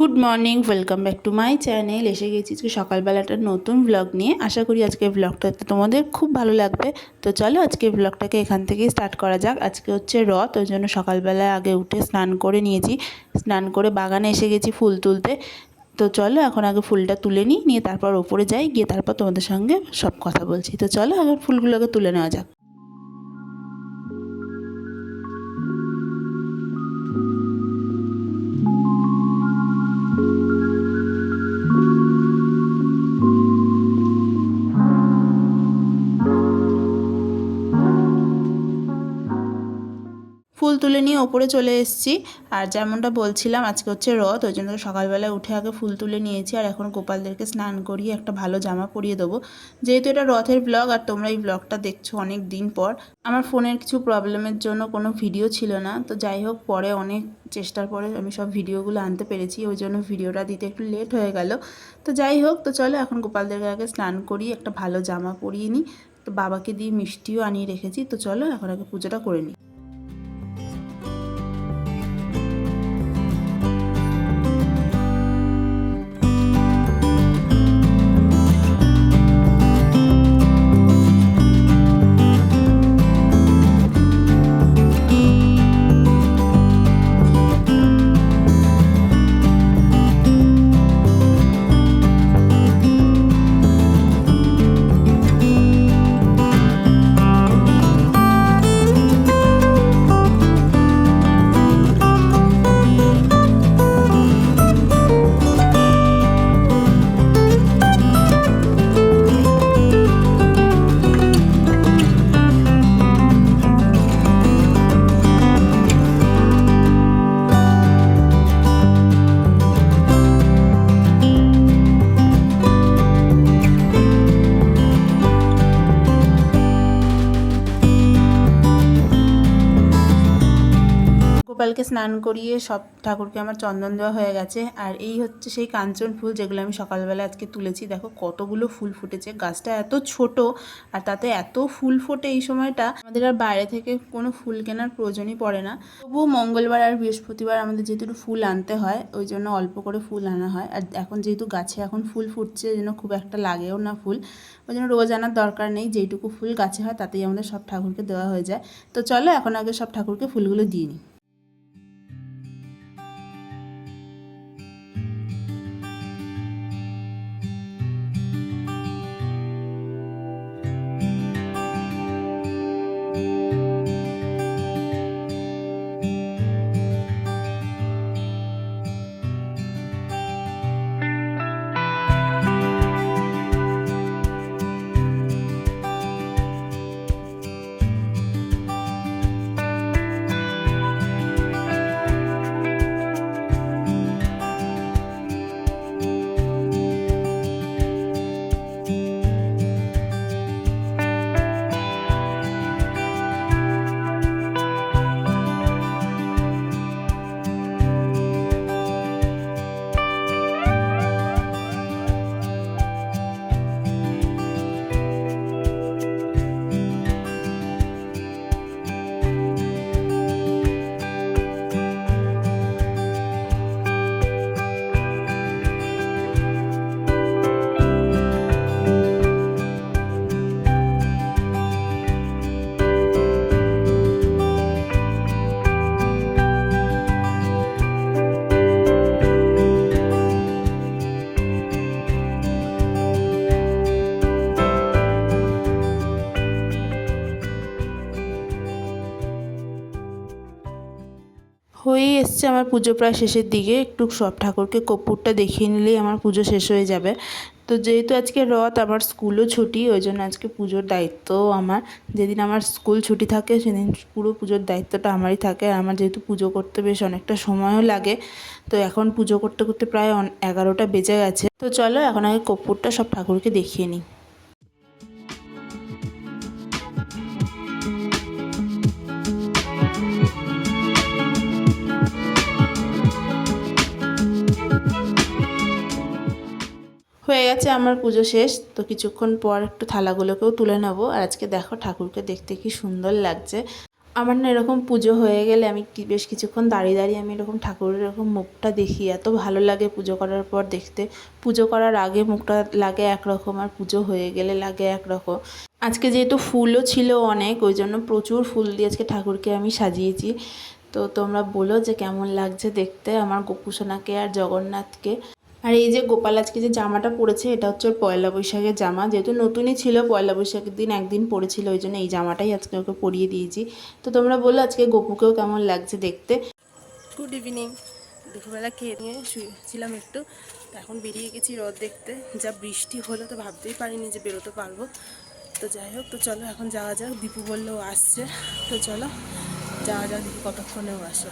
Good morning, welcome back to my channel. এসে গেছি আজকে সকালবেলাটা নতুন ব্লগ নিয়ে। আশা করি আজকে ব্লগটাতে তোমাদের খুব ভালো লাগবে। তো চলো আজকে ব্লগটাকে এখান থেকেই স্টার্ট করা যাক। আজকে হচ্ছে রথ, ওই জন্য সকালবেলায় আগে উঠে স্নান করে নিয়েছি। স্নান করে বাগানে এসে গেছি ফুল তুলতে। তো চলো এখন আগে ফুলটা তুলে নিই, নিয়ে তারপর ওপরে যাই, গিয়ে তারপর তোমাদের সঙ্গে সব কথা বলছি। তো চলো এখন ফুলগুলোকে তুলে নেওয়া যাক। তুলে নিয়ে ওপরে চলে এসেছি। আর যেমনটা বলছিলাম, আজকে হচ্ছে রথ, ওই জন্য সকালবেলায় উঠে আগে ফুল তুলে নিয়েছি। আর এখন গোপালদেরকে স্নান করিয়ে একটা ভালো জামা পরিয়ে দেবো। যেহেতু এটা রথের ব্লগ আর তোমরা এই ব্লগটা দেখছ অনেক দিন পর, আমার ফোনের কিছু প্রবলেমের জন্য কোনো ভিডিও ছিল না। তো যাই হোক, পরে অনেক চেষ্টার পরে আমি সব ভিডিওগুলো আনতে পেরেছি। ওই জন্য ভিডিওটা দিতে একটু লেট হয়ে গেল। তো যাই হোক, তো চলো এখন গোপালদেরকে আগে স্নান করিয়ে একটা ভালো জামা পরিয়ে নিই। তো বাবাকে দিয়ে মিষ্টিও আনিয়ে রেখেছি। তো চলো এখন আগে পুজোটা করে নিই। গোপালকে স্নান করিয়ে সব ঠাকুরকে আমার চন্দন দেওয়া হয়ে গেছে। আর এই হচ্ছে সেই কাঞ্চন ফুল যেগুলো আমি সকালবেলা আজকে তুলেছি। দেখো কতগুলো ফুল ফুটেছে। গাছটা এত ছোট আর তাতে এত ফুল ফোটে এই সময়টা, আমাদের আর বাইরে থেকে কোনো ফুল কেনার প্রয়োজনই পড়ে না। তবুও মঙ্গলবার আর বৃহস্পতিবার আমাদের যেহেতু ফুল আনতে হয়, ওই জন্য অল্প করে ফুল আনা হয়। আর এখন যেহেতু গাছে এখন ফুল ফুটছে জন্য খুব একটা লাগেও না ফুল। ওই জন্য রোজ আনার দরকার নেই। যেইটুকু ফুল গাছে হয়, তাতেই আমাদের সব ঠাকুরকে দেওয়া হয়ে যায়। তো চলো এখন আগে সব ঠাকুরকে ফুলগুলো দিয়ে নিই। এসছে আমার পুজো প্রায় শেষের দিকে। একটু সব ঠাকুরকে কর্পূরটা দেখিয়ে নিলেই আমার পুজো শেষ হয়ে যাবে। তো যেহেতু আজকে রথ, আমার স্কুলও ছুটি, ওই জন্য আজকে পুজোর দায়িত্বও আমার। যেদিন আমার স্কুল ছুটি থাকে, সেদিন পুরো পুজোর দায়িত্বটা আমারই থাকে। আর আমার যেহেতু পুজো করতে বেশ অনেকটা সময়ও লাগে, তো এখন পুজো করতে করতে প্রায় এগারোটা বেজে গেছে। তো চলো, এখন আগে কর্পূরটা সব ঠাকুরকে দেখিয়ে নিই। হয়ে গেছে আমার পুজো শেষ। তো কিছুক্ষণ পর একটু থালাগুলোকেও তুলে নেব। আর আজকে দেখো ঠাকুরকে দেখতে কি সুন্দর লাগছে। আমার না এরকম পুজো হয়ে গেলে আমি বেশ কিছুক্ষণ দাঁড়িয়ে দাঁড়িয়ে আমি এরকম ঠাকুরের এরকম মুখটা দেখি। এত ভালো লাগে পুজো করার পর দেখতে। পুজো করার আগে মুখটা লাগে একরকম আর পুজো হয়ে গেলে লাগে একরকম। আজকে যেহেতু ফুলও ছিল অনেক, ওই জন্য প্রচুর ফুল দিয়ে আজকে ঠাকুরকে আমি সাজিয়েছি। তো তোমরা বলো যে কেমন লাগছে দেখতে আমার গোপুসোনাকে আর জগন্নাথকে। আর এই যে গোপাল আজকে যে জামাটা পরেছে, এটা হচ্ছে পয়লা বৈশাখের জামা। যেহেতু নতুনই ছিল, পয়লা বৈশাখের দিন একদিন পরেছিল, ওই জন্য এই জামাটাই আজকে ওকে পরিয়ে দিয়েছি। তো তোমরা বলো আজকে গোপুকেও কেমন লাগছে দেখতে? গুড ইভিনিং দুপুরবেলা খেয়ে নিয়ে শুয়েছিলাম একটু। এখন বেরিয়ে গেছি রথ দেখতে। যা বৃষ্টি হলো তো ভাবতেই পারিনি যে বেরোতে পারব। তো যাই হোক, তো চলো এখন যাওয়া যাক। দীপু বললেও আসছে। তো চলো, যাওয়া যাক কতক্ষণেও আসে।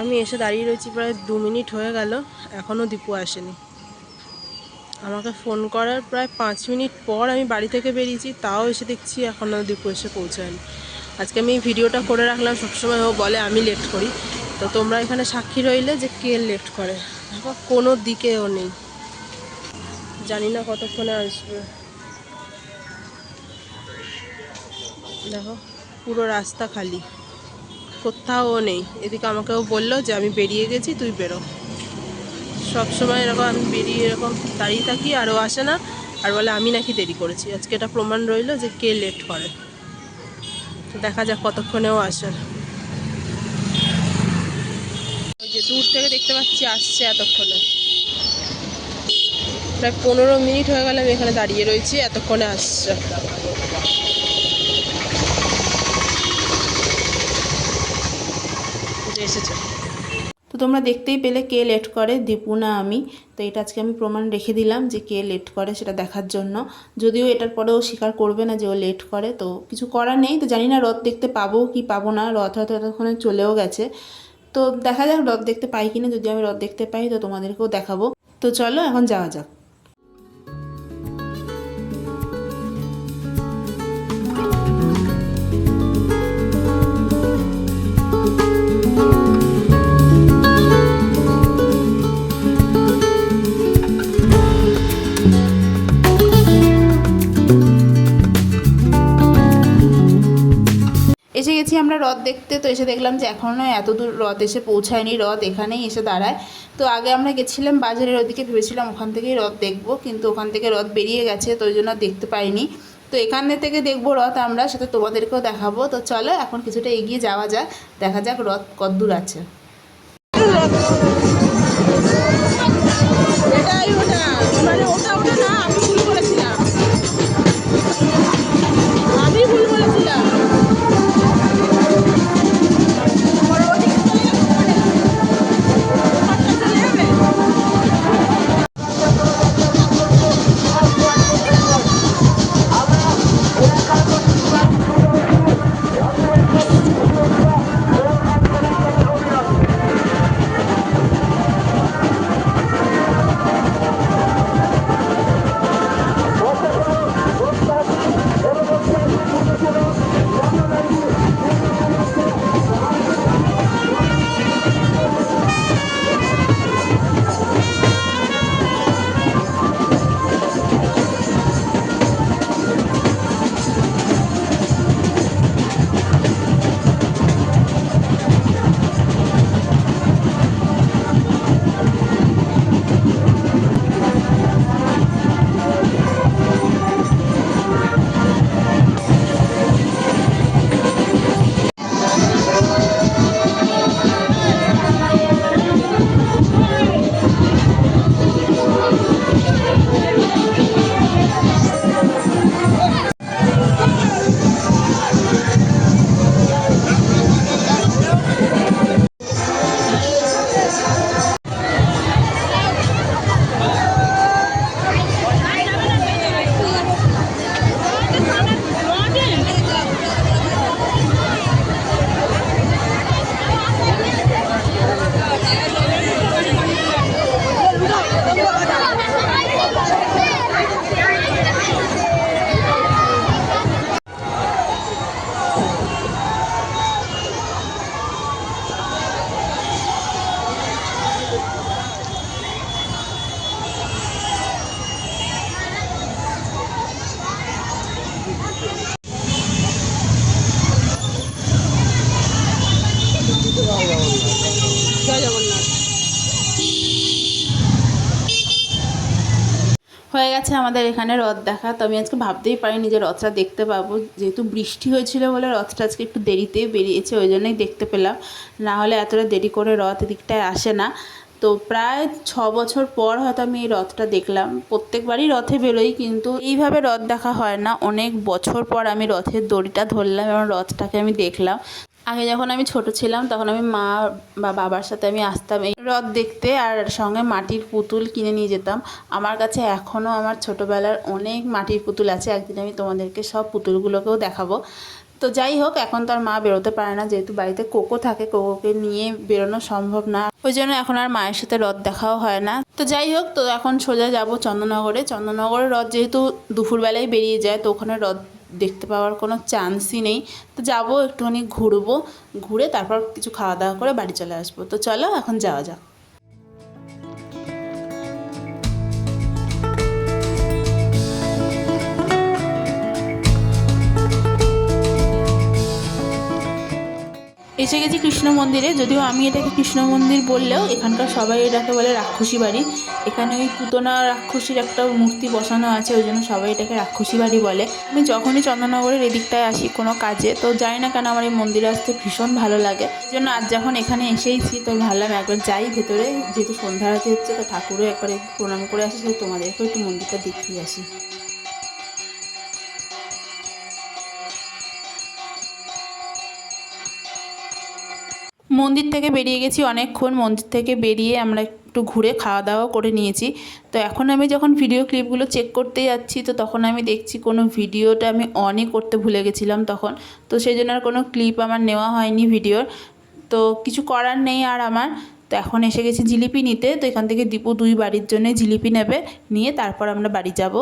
আমি এসে দাঁড়িয়ে রয়েছি প্রায় দু মিনিট হয়ে গেল এখনও দীপু আসেনি। আমাকে ফোন করার প্রায় পাঁচ মিনিট পর আমি বাড়ি থেকে বেরিয়েছি, তাও এসে দেখছি এখনও দীপু এসে পৌঁছায়নি। আজকে আমি ভিডিওটা করে রাখলাম, সবসময় ও বলে, আমি লেট করি। তো তোমরা এখানে সাক্ষী রইলে যে কে লেট করে। দেখো, কোনো দিকেও নেই। জানি না কতক্ষণে আসবে। দেখো, পুরো রাস্তা খালি। কোথাও নেই। এদিকে আমাকেও বলল যে, আমি বেরিয়ে গেছি, তুই বেরো। সব সময় এরকম আমি বেরিয়ে এরকম দাঁড়িয়ে থাকি, আরও আসে না। আর বলে, আমি নাকি দেরি করেছি। আজকে এটা প্রমাণ রইল যে, কে লেট করে। দেখা যাক কতক্ষণেও আসে। যে দূর থেকে দেখতে পাচ্ছি, আসছে এতক্ষণে। প্রায় পনেরো মিনিট হয়ে গেলে আমি এখানে দাঁড়িয়ে রয়েছি, এতক্ষণে আসছে। এসেছে। তো তোমরা দেখতেই পেলে কে লেট করে, দীপু না আমি। তো এটা আজকে আমি প্রমাণ রেখে দিলাম যে কে লেট করে সেটা দেখার জন্য। যদিও এটার পরেও স্বীকার করবে না যে ও লেট করে, তো কিছু করার নেই। তো জানি না রথ দেখতে পাবো কি পাবো না, রথ হয়তো এতক্ষণে চলেও গেছে। তো দেখা যাক রথ দেখতে পাই কিনা। যদি আমি রথ দেখতে পাই, তো তোমাদেরকেও দেখাবো। তো চলো এখন যাওয়া যাক। আমরা রথ দেখতে তো এসে দেখলাম যে এখনও এত দূর রথ এসে পৌঁছায়নি রথ এখানেই এসে দাঁড়ায়। তো আগে আমরা গেছিলাম বাজারের ওদিকে, ভেবেছিলাম ওখান থেকেই রথ দেখব, কিন্তু ওখান থেকে রথ বেরিয়ে গেছে, তো ওই জন্য দেখতে পাইনি। তো এখান থেকে দেখব রথ আমরা, সেটা তোমাদেরকেও দেখাবো। তো চলো, এখন কিছুটা এগিয়ে যাওয়া যাক, দেখা যাক রথ কতদূর আছে। মানে না, আমি ভুল বলেছিলাম। আমি ভুল হয়ে গেছে আমাদের এখানে রথ দেখা। তো আমি আজকে ভাবতেই পারিনি যে রথটা দেখতে পাবো। যেহেতু বৃষ্টি হয়েছিল বলে রথটা আজকে একটু দেরিতে বেরিয়েছে, ওই জন্যই দেখতে পেলাম। না হলে এতটা দেরি করে রথ এদিকটায় আসে না। তো প্রায় ছ বছর পর হয়তো আমি এই রথটা দেখলাম। প্রত্যেকবারই রথে বেরোই, কিন্তু এইভাবে রথ দেখা হয় না। অনেক বছর পর আমি রথের দড়িটা ধরলাম এবং রথটাকে আমি দেখলাম। আগে যখন আমি ছোট ছিলাম, তখন আমি মা বা বাবার সাথে আমি আসতাম এই রথ দেখতে আর সঙ্গে মাটির পুতুল কিনে নিয়ে যেতাম। আমার কাছে এখনও আমার ছোটোবেলার অনেক মাটির পুতুল আছে, একদিন আমি তোমাদেরকে সব পুতুলগুলোকেও দেখাবো। তো যাই হোক, এখন তো আর মা বেরোতে পারে না, যেহেতু বাড়িতে কোকো থাকে, কোকোকে নিয়ে বেরোনো সম্ভব না। ওই জন্য এখন আর মায়ের সাথে রথ দেখাও হয় না। তো যাই হোক, তো এখন সোজা যাব চন্দননগরে। চন্দননগরে রথ যেহেতু দুপুরবেলায় বেরিয়ে যায়, তো ওখানে রথ দেখতে পাওয়ার কোনো চান্সই নেই। তো যাব, একটুখানি ঘুরবো, ঘুরে তারপর কিছু খাওয়া দাওয়া করে বাড়ি চলে আসব। তো চলো, এখন যাওয়া যাক। এসে গেছি কৃষ্ণ মন্দিরে, যদিও আমি এটাকে কৃষ্ণ মন্দির বললেও এখানকার সবাই এটাকে বলে রাক্ষসী বাড়ি। এখানে ওই পুতনা রাক্ষসীর একটা মূর্তি বসানো আছে, ওই জন্য সবাই এটাকে রাক্ষসী বাড়ি বলে। আমি যখনই চন্দননগরের এদিকটায় আসি কোনো কাজে, তো যাই না কেন আমার এই মন্দিরে আসতে ভীষণ ভালো লাগে। এই জন্য আজ যখন এখানে এসেইছি, তো ভাবলাম একবার যাই ভেতরে, যেহেতু সন্ধ্যা হচ্ছে, তো ঠাকুরও একবার প্রণাম করে আসি তোমাদেরকেও একটু মন্দিরটা দেখিয়ে আসি। মন্দির থেকে বেরিয়ে গেছি অনেকক্ষণ, মন্দির থেকে বেরিয়ে আমরা একটু ঘুরে খাওয়া দাওয়া করে নিয়েছি। তো এখন আমি যখন ভিডিও ক্লিপগুলো চেক করতে যাচ্ছি, তো তখন আমি দেখছি কোনো ভিডিওটা আমি অনই করতে ভুলে গেছিলাম তখন। তো সেই জন্য আর কোনো ক্লিপ আমার নেওয়া হয়নি ভিডিওর তো কিছু করার নেই আর আমার। তো এখন এসে গেছি জিলিপি নিতে। তো এখান থেকে দীপু দুই বাড়ির জন্য জিলিপি নেবে। নিয়ে তারপর আমরা বাড়ি যাব।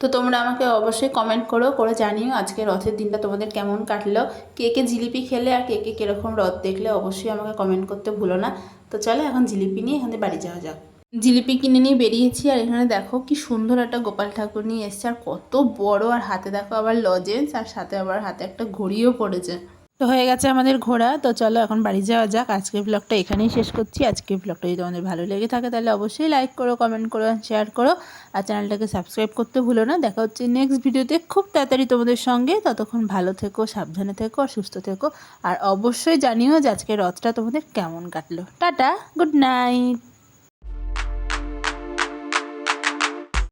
তো তোমরা আমাকে অবশ্যই কমেন্ট করো, করে জানিও আজকে রথের দিনটা তোমাদের কেমন কাটলো। কে কে জিলিপি খেলে আর কে কে কীরকম রথ দেখলে অবশ্যই আমাকে কমেন্ট করতে ভুলো না। তো চলো এখন জিলিপি নিয়ে এখানে বাড়ি যাওয়া যাক। জিলিপি কিনে নিয়ে বেরিয়েছি আর এখানে দেখো কি সুন্দর একটা গোপাল ঠাকুর নিয়ে এসছে। আর কত বড় আর হাতে দেখো আবার লজেন্স আর সাথে আবার হাতে একটা ঘড়িও পড়েছে। তো হয়ে গেছে আমাদের ঘোরা। তো চলো এখন বাড়ি যাওয়া যাক। আজকের ব্লগটা এখানেই শেষ করছি। আজকের ব্লগটা যদি তোমাদের ভালো লেগে থাকে তাহলে অবশ্যই লাইক করো কমেন্ট করো শেয়ার করো। আর চ্যানেলটাকে সাবস্ক্রাইব করতে ভুলো না। দেখা হচ্ছে নেক্সট ভিডিওতে খুব তাড়াতাড়ি তোমাদের সঙ্গে। ততক্ষণ ভালো থেকো, সাবধানে থেকো আর সুস্থ থেকো। আর অবশ্যই জানিও যে আজকের রথটা তোমাদের কেমন কাটলো। Tata good night